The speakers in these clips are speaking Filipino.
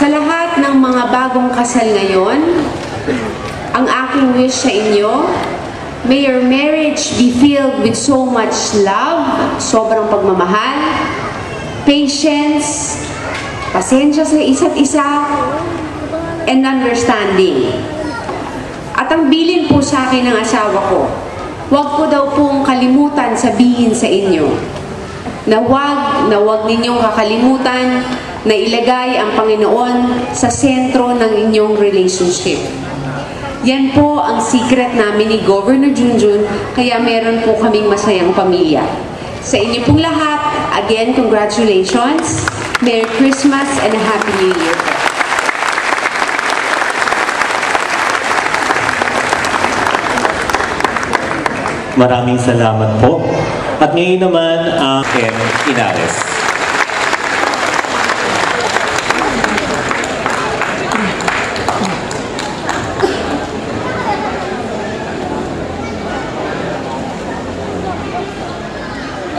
Sa lahat ng mga bagong kasal ngayon, ang aking wish sa inyo, may your marriage be filled with so much love, sobrang pagmamahal, patience, pasensya sa isa't isa, and understanding. At ang bilin po sa akin ng asawa ko, huwag ko daw pong kalimutan sabihin sa inyo na huwag na huwag ninyong kakalimutan na ilagay ang Panginoon sa sentro ng inyong relationship. Yan po ang secret namin ni Governor Junjun, kaya meron po kaming masayang pamilya. Sa inyo pong lahat, again, congratulations. Merry Christmas and a Happy New Year. Maraming salamat po. At ngayon naman ang M. Inares.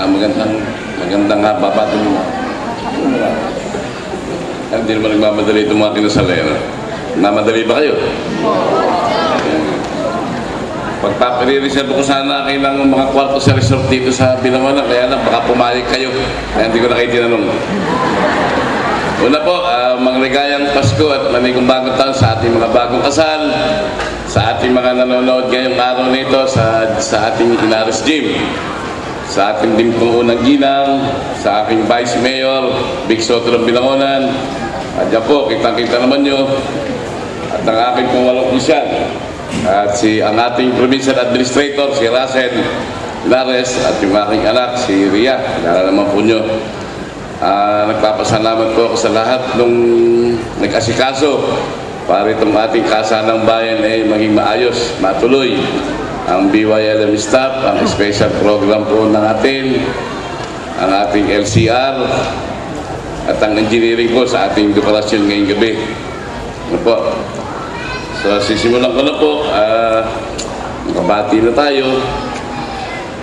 Ah, magandang, magandang nga babati mo. Ah, Hindi naman nagmamadali itong mga kinasalera. Mamadali ba kayo? Pagpapare-reserve ko sana ng mga kwarto sa resort dito sa Binangonan, kaya lang baka pumayag kayo. Kaya hindi ko na kayo tinanong. Una po, uh, magligayang Pasko at manigong bagong taon sa ating mga bagong kasal, sa ating mga nanonood ngayong araw nito sa, sa ating Inaros Gym, sa ating din pong unang ginang, sa aking Vice Mayor, Big Soto ng Binangonan, at yan po, kitang-kita naman nyo, at ang aking pong at si ang ating provincial administrator, si Russell Lares, at yung aking anak, si Ria, kilala naman po nyo. Ah, nagpapasalamat po ako sa lahat nung nag-asikaso para itong ating kasanang bayan ay maging maayos, matuloy. Ang BYLM staff, ang special program po ng atin, ang ating LCR, at ang engineering po sa ating dekorasyon ngayong gabi. Ano po? So, sisimulan ko na po. Ah, nakabati na tayo.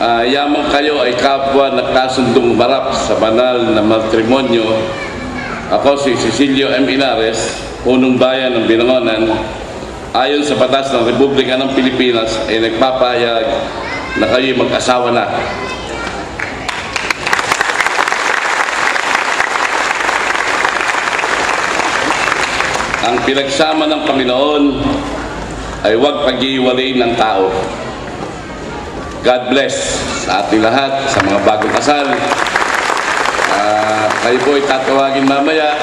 Ah, yamang kayo ay kapwa nagkasundong marap sa banal na matrimonyo. Ako si Cecilio M. Inares, punong bayan ng Binangonan. Ayon sa batas ng Republika ng Pilipinas ay nagpapahayag na kayo'y mag-asawa na. Ang pinagsama ng Panginoon ay huwag pag-iwalay ng tao. God bless sa ating lahat, sa mga bagong kasal. Ah, kayo po ay tatawagin mamaya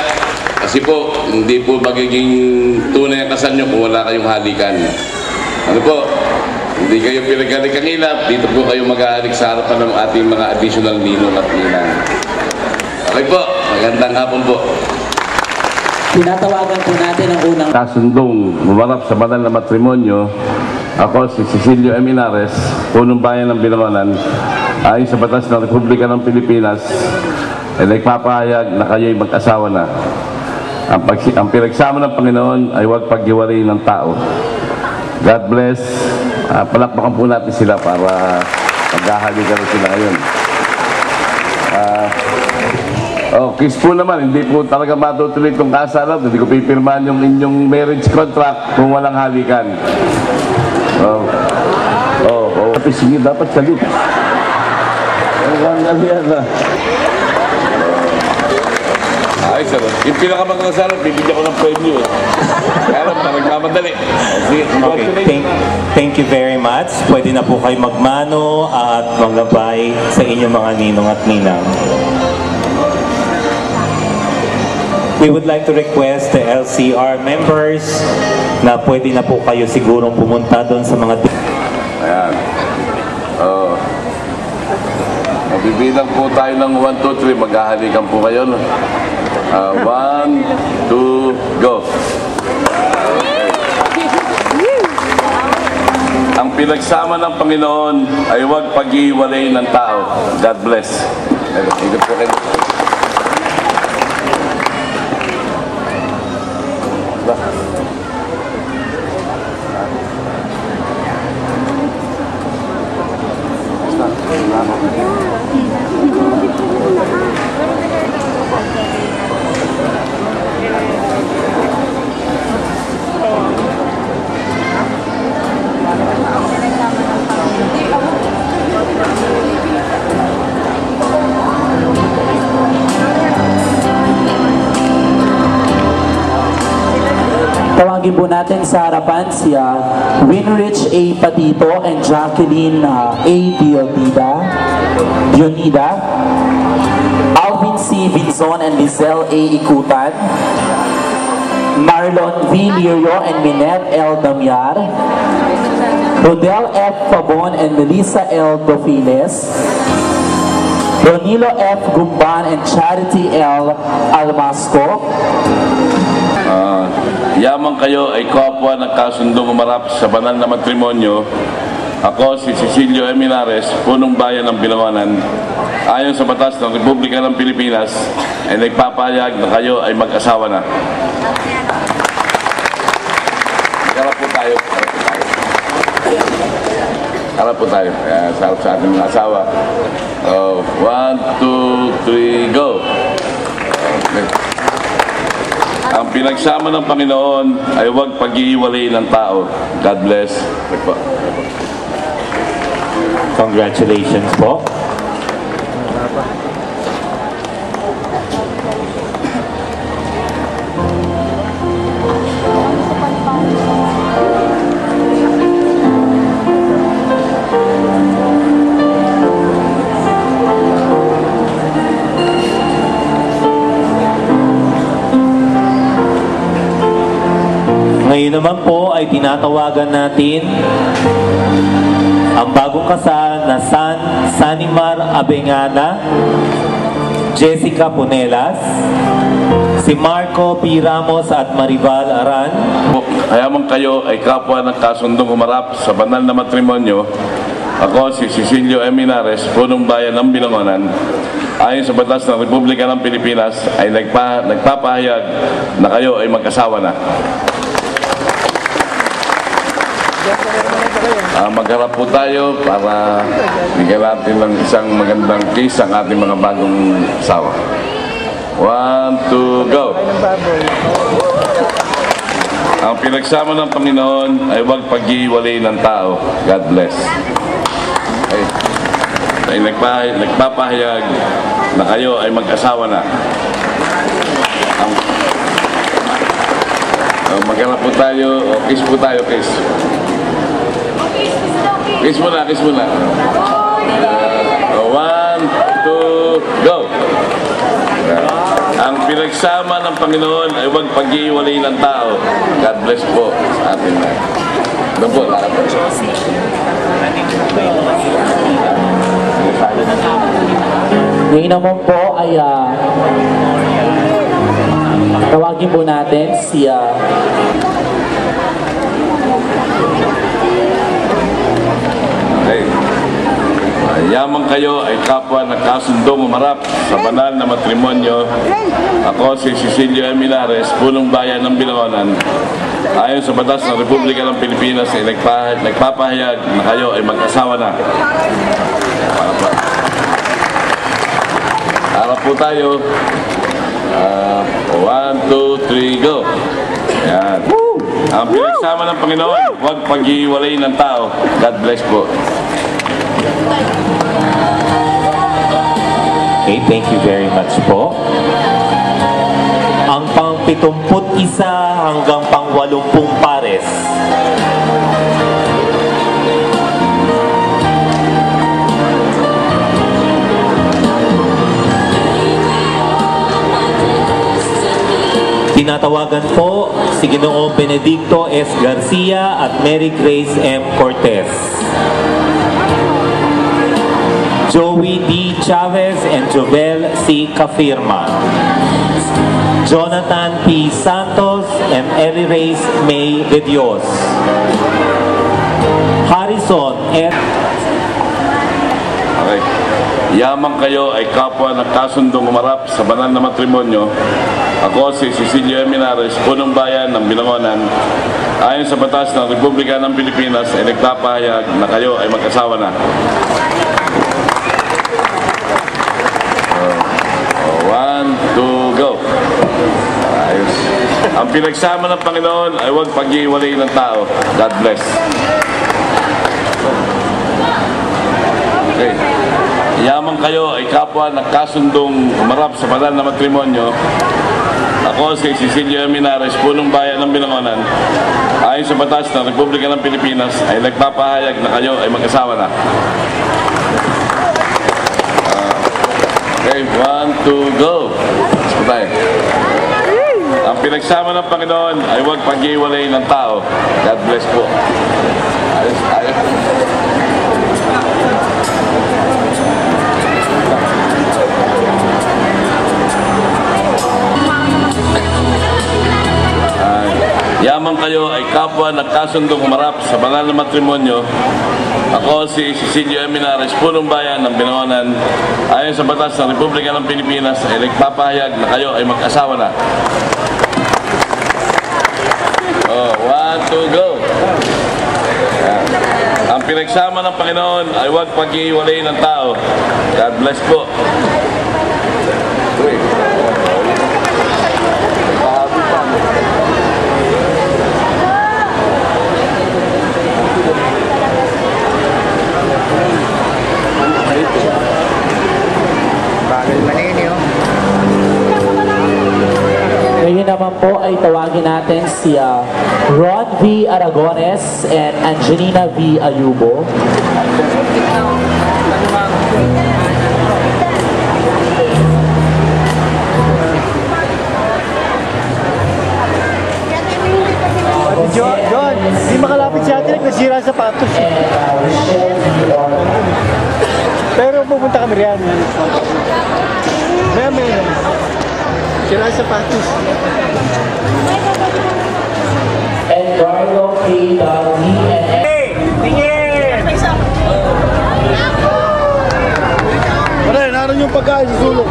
kasi po, hindi po magiging tunay ang kasal nyo kung wala kayong halikan. Ano po? Hindi kayo pinagalik ang ilap, dito po kayo mag-ahalik sa harapan ng ating mga additional ninong at ninang. Okay po, magandang hapon po. Tinatawagan po natin ang unang Kasundong mumarap sa banal na matrimonyo, ako si Cecilio M. Inares, punong bayan ng Binangonan, ayon sa batas ng Republika ng Pilipinas, ay nagpapahayag na kayo'y mag-asawa na. Ang, pag, ang pinagsama ng Panginoon ay huwag paghiwalay ng tao. God bless. Uh, palakpakan po natin sila para maghahalikan na sila ngayon. Ah, Oh, kiss po naman, hindi po talaga matutuloy itong kasalan. Hindi ko pipirmahan yung inyong marriage contract kung walang halikan. Oh. Oh, oh. Sige, dapat salit. Ang ang yan na. Ay, sir. Yung pinakamagandang kasalan, bibigyan ko ng premyo. eh. Kaya lang, nagmamadali. Sige, Okay, thank, thank you very much. Pwede na po kayo magmano at maglabay sa inyong mga ninong at ninang. We would like to request the LCR members na pwede na po kayo sigurong pumunta doon sa mga Ayan. Oh. Mabibilang po tayo ng 1, 2, 3. Maghahalikan po kayo. No? 1, 2, go. Ang pinagsama ng Panginoon ay huwag pag-iwalay ng tao. God bless. Ikot po. Tawagin po natin sa harapan Winrich A. Patito and Jacqueline ah, A. Diotida. Dionida. Alvin C. Vinzon and Lizelle A. Ikutan. Marlon V. Lirio and Minette L. Damiar. Rodel F. Pabon and Melissa L. Profiles. Ronilo F. Gumban and Charity L. Almasco. Ah, yaman kayo ay kapwa nagkasundong umarap sa banal na matrimonyo. Ako si Cecilio Eminares, punong bayan ng Bilangonan. Ayon sa batas ng Republika ng Pilipinas, ay nagpapayag na kayo ay mag-asawa na. Harap po tayo. Harap po tayo. Harap sa ating mga asawa. Oh, one, two, three, go. Ang pinagsama ng Panginoon ay huwag pag-iiwalay ng tao. God bless. Po. Congratulations po. Tinatawagan natin ang bagong kasal na San Sanimar Abengana, Jessica Punelas, si Marco P. Ramos at Maribal Aran, Kaya man kayo ay kapwa ng kasundong humarap sa banal na matrimonyo. Ako si Cecilio Eminares, punong bayan ng Bilangonan. Ayon sa batas ng Republika ng Pilipinas ay nagpa, nagpapahayag na kayo ay mag-asawa na. Ah, magharap po tayo para bigyan natin ng isang magandang kiss ang ating mga bagong asawa. One, two, go! Ang pinagsama ng Panginoon ay huwag pag-iwalay ng tao. God bless. Ay, ay nagpa, nagpapahayag na kayo ay mag-asawa na. Ang, uh, maghanap po tayo, kiss po tayo, kiss. Kiss muna, kiss muna. Uh, one, two, go! Ang pinagsama ng Panginoon ay huwag pag-iwalay ng tao. God bless po sa atin na. Doon po, lahat po. Ngayon naman po ay ah, tawagin po natin si ah, Okay. Ah, Yaman kayo ay kapwa nagkasundong umarap sa banal na matrimonyo. Ako si Cecilio Emilares, punong bayan ng Bilangonan. Ayon sa batas ng Republika ng Pilipinas ay nagpa, nagpapahayag na kayo ay mag-asawa na. Harap po tayo. Ah, one, two, three, go. Yan. Ang pinagsama ng Panginoon, huwag pag-iwalay ng tao. God bless po. Okay, thank you very much po. Ang pang 71 hanggang pang 80 pares. Tinatawagan po si Ginoong Benedicto S. Garcia at Mary Grace M. Cortez. Joey D. Chavez and Jovel C. Cafirma. Jonathan P. Santos and Ellie Reyes May de Dios. Harrison F. Okay. Yaman kayo ay kapwa nagkasundong umarap sa banal na matrimonyo. Ako si Cecilio Eminares, punong bayan ng Bilangonan. Ayon sa batas ng Republika ng Pilipinas ay nagpapahayag na kayo ay mag-asawa na. One, two, go. Ayos. Ang pinagsama ng Panginoon ay huwag pag-iwalay ng tao. God bless. Okay. Yaman kayo ay kapwa nagkasundong umarap sa banal na matrimonyo. Ako si Cecilio Minares, punong bayan ng Binangonan. Ayon sa batas ng Republika ng Pilipinas, ay nagpapahayag na kayo ay mag-asawa na. Two, go. Let's go tayo. Ang pinagsama ng Panginoon ay huwag pag-iwalay ng tao. God bless po. Ayos, ayos. Ay, Yaman kayo ay kapwa nagkasundong humarap sa banal na matrimonyo. Ako si Cecilio Eminares, punong bayan ng Binoanan. Ayon sa batas ng Republika ng Pilipinas, ay nagpapahayag na kayo ay mag-asawa na. Oh, one, two, go! Ang pinagsama ng Panginoon ay huwag pag-iwalay ng tao. God bless po. Ngayon naman po ay tawagin natin si ah, Ron V. Aragones and Angelina V. Ayubo. John, John, di makalapit si ate, nasira sa patos. Uh. Pero pupunta kami riyan. Maya, maya. Sira sa patis. And Carlo P. Dowdy Pare, naroon yung pagkain sa sulok.